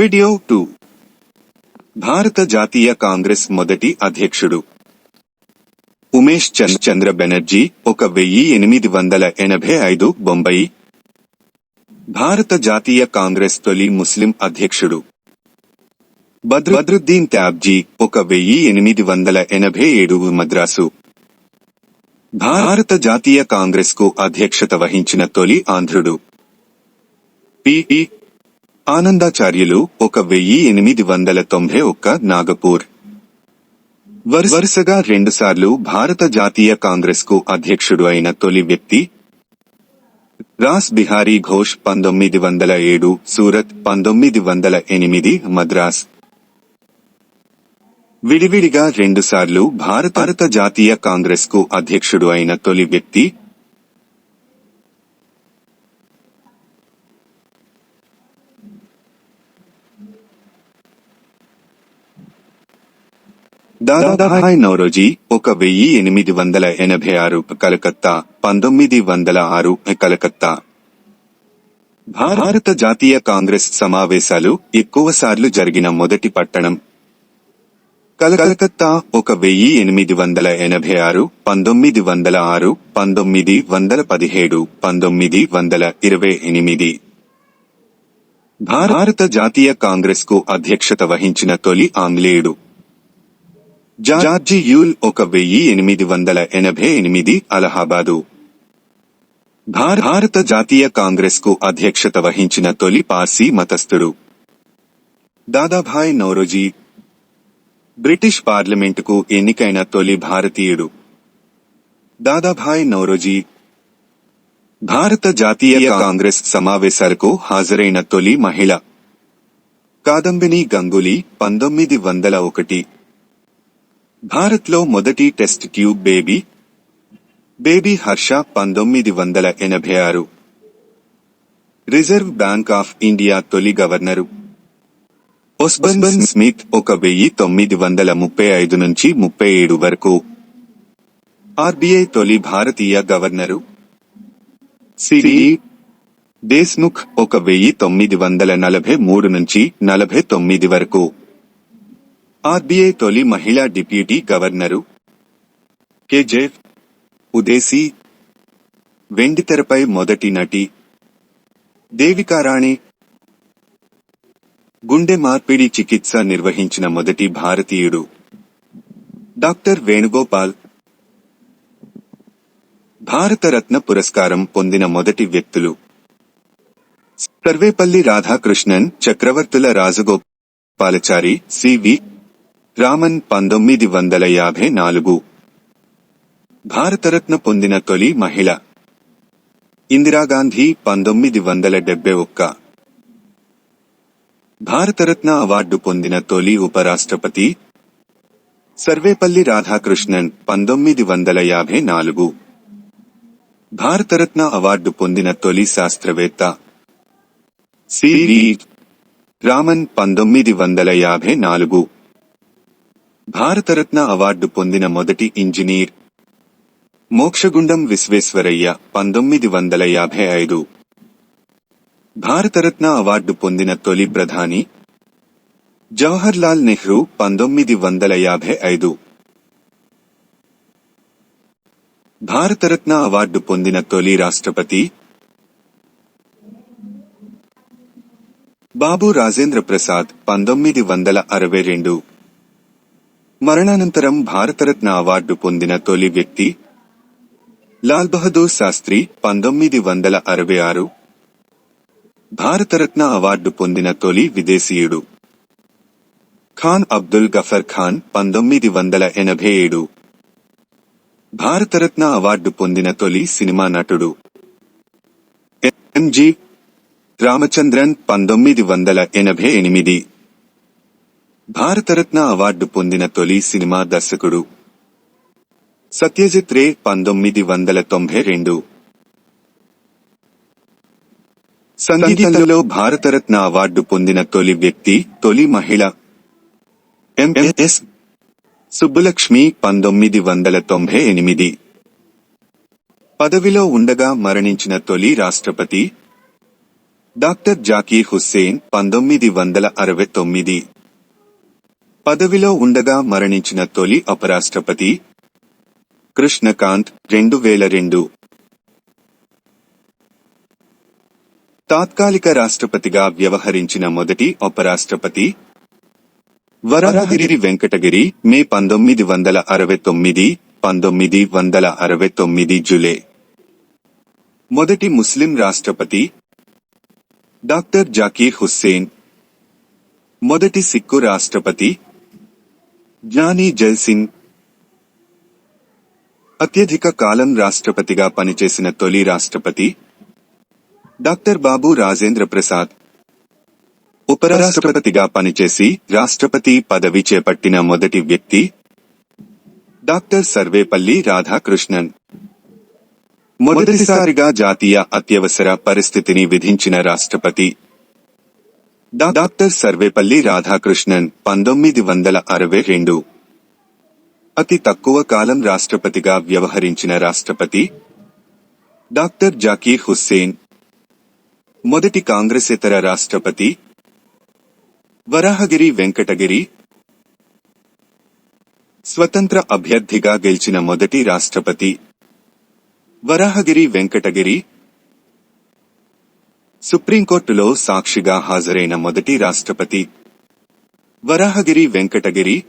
Video two. భారత జాతీయ కాంగ్రెస్ మొదటి అధ్యక్షుడు. ఉమేష్ చంద్ చంద్ర బెనర్జీ ఒక వెయ్యి ఎనిమిది వందల ఎనభై ఐదు బొంబాయి భారత జాతీయ కాంగ్రెస్ తొలి ముస్లిం అధ్యక్షుడు. బద్రుద్దీన్ ట్యాబ్జీ ఒక వెయ్యి ఎనిమిది వందల ఎనభై ఏడు మద్రాసు. భారత జాతీయ కాంగ్రెస్కు అధ్యక్షత వహించిన తొలి ఆంధ్రుడు. పిఈ ఆనందాచార్యులు ఒక వెయ్యి ఎనిమిది వందల తొంభై ఒక్క నాగపూర్. వరు- వరుసగా రెండుసార్లు భారత జాతీయ కాంగ్రెస్కు అధ్యక్షుడు అయిన తొలి వ్యక్తి రాస్ బిహారీ ఘోష్ పంతొమ్మిది వందల ఏడు సూరత్ పంతొమ్మిది వందల ఎనిమిది మద్రాస్. విడివిడిగా రెండుసార్లు భారత భారత జాతీయ కాంగ్రెస్కు అధ్యక్షుడు అయిన తొలి వ్యక్తి దాదాభాయ్ నౌరోజీ ఒక వెయ్యి ఎనిమిది వందల ఎనభై ఆరు కలకత్తా పంతొమ్మిది వందల ఆరు కలకత్తా. భారత జాతీయ కాంగ్రెస్ సమావేశాలు ఎక్కువసార్లు జరిగిన మొదటి పట్టణం. కలకత్తా ఒక వెయ్యి ఎనిమిది వందల ఎనభై ఆరు పంతొమ్మిది వందల ఆరు పంతొమ్మిది వందల పదిహేడు పంతొమ్మిది వందల ఇరవై ఎనిమిది. భారత జాతీయ కాంగ్రెస్కు అధ్యక్షత వహించిన తొలి ఆంగ్లేయుడు. జార్జి యూల్ ఒక వెయ్యి ఎనిమిది వందల ఎనభై ఎనిమిది అలహాబాదు. భారత జాతీయ కాంగ్రెస్కు అధ్యక్షత వహించిన తొలి పార్సీ మతస్థుడు. దాదాభాయ్ నౌరోజీ బ్రిటిష్ పార్లమెంటుకు ఎన్నికైన తొలి భారతీయుడు. దాదాభాయ్ నౌరోజీ భారత జాతీయ కాంగ్రెస్ సమావేశాలకు హాజరైన తొలి మహిళ. కాదంబిని గంగులీ పంతొమ్మిది వందల ఒకటి. భారత్లో మొదటి test tube baby baby Harsha పంతొమ్మిది వందల ఎనభై ఆరు. రిజర్వ్ బ్యాంక్ ఆఫ్ ఇండియా తొలి గవర్నరు. ఒస్బన్ స్మిత్ ఒక వెయ్యి తొమ్మిది వందల ముప్పై ఐదు నుంచి ముప్పై ఏడు వరకు. ఆర్బీఐ తొలి భారతీయ గవర్నరు. సిడి దేశ్ముఖ్ ఒక వెయ్యి తొమ్మిది వందల నలభై మూడు నుంచి నలభై తొమ్మిది వరకు. ఆర్బీఐ తొలి మహిళా డిప్యూటీ గవర్నరు కేజెఫ్ ఉదేశీ వెండితెరపై మొదటి నటి దేవికారాణి గుండె మార్పిడి చికిత్స నిర్వహించిన మొదటి భారతీయుడు డాక్టర్ వేణుగోపాల్. భారతరత్న పురస్కారం పొందిన మొదటి వ్యక్తులు సర్వేపల్లి రాధాకృష్ణన్ చక్రవర్తుల రాజగోపాలచారి సివి రామన్ పంతొమ్మిది వందల యాభై నాలుగు. భారతరత్న పొందిన తొలి మహిళ. ఇందిరాగాంధీ పంతొమ్మిది వందల డెబ్బై ఒక్క. భారతరత్న అవార్డు పొందిన తొలి ఉపరాష్ట్రపతి. సర్వేపల్లి రాధాకృష్ణన్ పంతొమ్మిది వందల యాభై నాలుగు. భారతరత్న అవార్డు పొందిన తొలి శాస్త్రవేత్త. సివి రామన్ పంతొమ్మిది వందల యాభై నాలుగు. భారతరత్న అవార్డు పొందిన మొదటి ఇంజనీర్. మోక్షగుండం విశ్వేశ్వరయ్య పంతొమ్మిది వందల యాభై ఐదు. భారతరత్న అవార్డు పొందిన తొలి ప్రధాని. జవహర్ లాల్ నెహ్రూ పంతొమ్మిది వందల యాభై ఐదు. భారతరత్న అవార్డు పొందిన తొలి రాష్ట్రపతి. బాబు రాజేంద్ర ప్రసాద్ పంతొమ్మిది వందల అరవై రెండు. మరణానంతరం భారతరత్న అవార్డు పొందిన తొలి వ్యక్తి లాల్ బహదూర్ శాస్త్రి పంతొమ్మిది వందల అరవై ఆరు. భారతరత్న అవార్డు పొందిన తొలి విదేశీయుడు. ఖాన్ అబ్దుల్ గఫర్ ఖాన్ పంతొమ్మిది వందల ఎనభై ఏడు. భారతరత్న అవార్డు పొందిన తొలి సినిమా నటుడు. ఎంజి రామచంద్రన్ పంతొమ్మిది వందల ఎనభై ఎనిమిది. భారతరత్న అవార్డు పొందిన తొలి సినిమా దర్శకుడు. సత్యజిత్ రే పంతొమ్మిది వందల తొంభై రెండు. సంగీతంలో భారతరత్న అవార్డు పొందిన తొలి వ్యక్తి తొలి మహిళ. ఎంఎస్. సుబ్బులక్ష్మి పంతొమ్మిది వందల తొంభై ఎనిమిది. పదవిలో ఉండగా మరణించిన తొలి రాష్ట్రపతి. డాక్టర్ జాకీర్ హుస్సేన్ పంతొమ్మిది వందల అరవై తొమ్మిది. పదవిలో ఉండగా మరణించిన తొలి ఉపరాష్ట్రపతి కృష్ణకాంత్ రెండు వేల రెండు. తాత్కాలిక రాష్ట్రపతిగా వ్యవహరించిన మొదటి ఉపరాష్ట్రపతి వరాహగిరి వెంకటగిరి మే పంతొమ్మిది వందల అరవై తొమ్మిది పంతొమ్మిది వందల అరవై తొమ్మిది జులై. మొదటి ముస్లిం రాష్ట్రపతి డాక్టర్ జాకీర్ హుస్సేన్. మొదటి సిక్కు రాష్ట్రపతి జ్ఞాని జైల్ అత్యధిక కాలం రాష్ట్రపతిగా పనిచేసిన తొలి రాష్ట్రపతి డాక్టర్ బాబు రాజేంద్ర ప్రసాద్. ఉపరాష్ట్రపతిగా పనిచేసి రాష్ట్రపతి పదవి చేపట్టిన మొదటి వ్యక్తి డాక్టర్ సర్వేపల్లి రాధాకృష్ణన్. మొదటిసారిగా జాతీయ అత్యవసర పరిస్థితిని విధించిన రాష్ట్రపతి. డాక్టర్ సర్వేపల్లి రాధాకృష్ణన్ పంతొమ్మిది వందల అరవై రెండు. అతి తక్కువ కాలం రాష్ట్రపతిగా వ్యవహరించిన రాష్ట్రపతి డాక్టర్ జాకీర్ హుస్సేన్ మొదటి కాంగ్రెసేతర రాష్ట్రపతి వరాహగిరి వెంకటగిరి స్వతంత్ర అభ్యర్థిగా గెలిచిన మొదటి రాష్ట్రపతి వరాహగిరి వెంకటగిరి సుప్రీంకోర్టులో సాక్షిగా హాజరైన మొదటి రాష్ట్రపతి వరాహగిరి వెంకటగిరి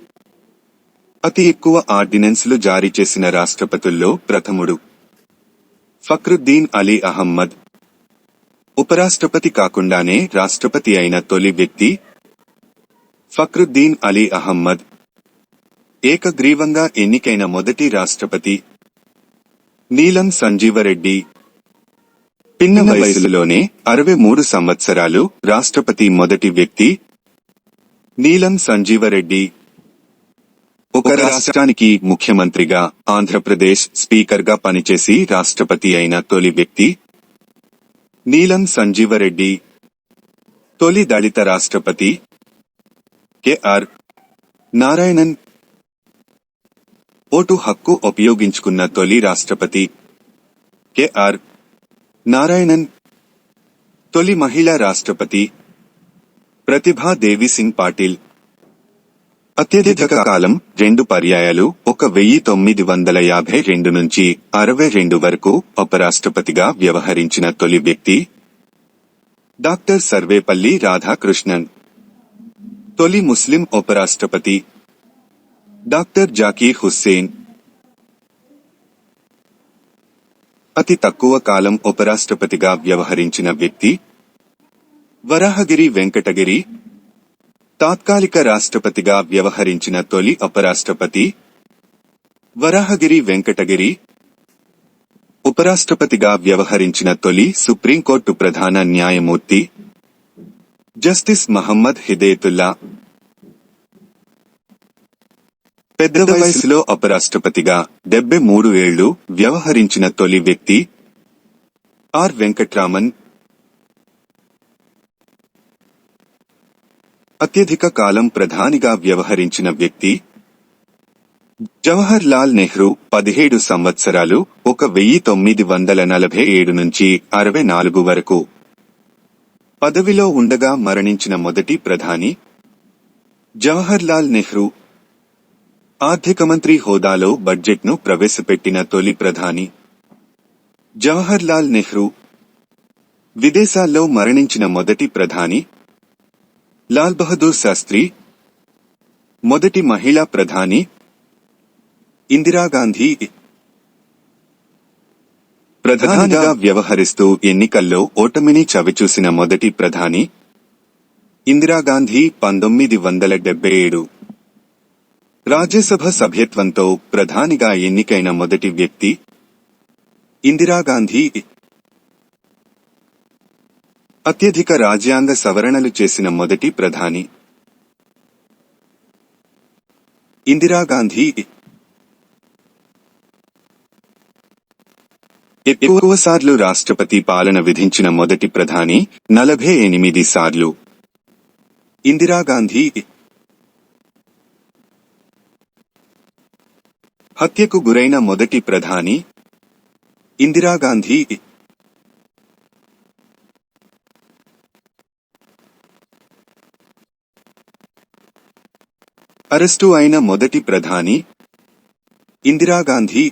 అతి ఎక్కువ ఆర్డినెన్స్లు జారీ చేసిన రాష్ట్రపతుల్లో ప్రథముడు. ఫక్రుద్దీన్ అలీ అహమ్మద్ ఉపరాష్ట్రపతి కాకుండానే రాష్ట్రపతి అయిన తొలి వ్యక్తి ఫక్రుద్దీన్ అలీ అహమ్మద్ ఏకగ్రీవంగా ఎన్నికైన మొదటి రాష్ట్రపతి నీలం సంజీవరెడ్డి. పిన్న వయసులోనే అరవై మూడు సంవత్సరాలు రాష్ట్రపతి మొదటి వ్యక్తి నీలం సంజీవరెడ్డి. ఒక రాష్ట్రానికి ముఖ్యమంత్రిగా ఆంధ్రప్రదేశ్ స్పీకర్గా పనిచేసి రాష్ట్రపతి అయిన తొలి వ్యక్తి నీలం సంజీవరెడ్డి. తొలి దళిత రాష్ట్రపతి కెఆర్ నారాయణన్. ఓటు హక్కు ఉపయోగించుకున్న తొలి రాష్ట్రపతి కెఆర్ నారాయణన్ తొలి మహిళా రాష్ట్రపతి ప్రతిభా దేవి సింగ్ పాటిల్. అత్యధిక కాలం రెండు పర్యాయాలు ఒక వెయ్యి తొమ్మిది వందల యాభై రెండు నుంచి అరవై రెండు వరకు ఉపరాష్ట్రపతిగా వ్యవహరించిన తొలి వ్యక్తి డాక్టర్ సర్వేపల్లి రాధాకృష్ణన్. తొలి ముస్లిం ఉపరాష్ట్రపతి డాక్టర్ జాకీర్ హుస్సేన్. అతి తక్కువ కాలం ఉపరాష్ట్రపతిగా వ్యవహరించిన వ్యక్తి వరాహగిరి వెంకటగిరి తాత్కాలిక రాష్ట్రపతిగా వ్యవహరించిన తొలి ఉపరాష్ట్రపతి వరాహగిరి వెంకటగిరి ఉపరాష్ట్రపతిగా వ్యవహరించిన తొలి సుప్రీంకోర్టు ప్రధాన న్యాయమూర్తి జస్టిస్ మహమ్మద్ హిదేతుల్లా పెద్ద వయసులో ఉపరాష్ట్రపతిగా డెబ్బై మూడు ఏళ్ళు వ్యవహరించిన తొలి వ్యక్తి ఆర్ వెంకట్రామన్. అత్యధిక కాలం ప్రధానిగా వ్యవహరించిన వ్యక్తి జవహర్ లాల్ నెహ్రూ పదిహేడు సంవత్సరాలు ఒక వెయ్యి తొమ్మిది వందల నలభై ఏడు నుంచి అరవై నాలుగు వరకు పదవిలో ఉండగా మరణించిన మొదటి ప్రధాని జవహర్ లాల్ నెహ్రూ ఆర్థిక మంత్రి హోదాలో బడ్జెట్ను ప్రవేశపెట్టిన తొలి ప్రధాని జవహర్ లాల్ నెహ్రూ విదేశాల్లో మరణించిన మొదటి ప్రధాని లాల్ బహదూర్ శాస్త్రి మొదటి మహిళా ప్రధాని ఇందిరాగాంధీ ప్రధానిగా వ్యవహరిస్తూ ఎన్నికల్లో ఓటమిని చవిచూసిన మొదటి ప్రధాని ఇందిరాగాంధీ పంతొమ్మిది వందల డెబ్బై ఏడు. రాజ్యసభ సభ్యత్వంతో ప్రధానిగా ఎన్నికైన మొదటి వ్యక్తి ఇందిరాగాంధీ అత్యధిక రాజ్యాంగ సవరణలు చేసిన మొదటి ప్రధాని. ఇందిరాగాంధీ ఎక్కువసార్లు రాష్ట్రపతి పాలన విధించిన మొదటి ప్రధాని నలభై ఎనిమిది సార్లు. ఇందిరాగాంధీ హత్యకు గురైన మొదటి ప్రధాని ఇందిరాగాంధీ అరెస్టు అయిన మొదటి ప్రధాని ఇందిరాగాంధీ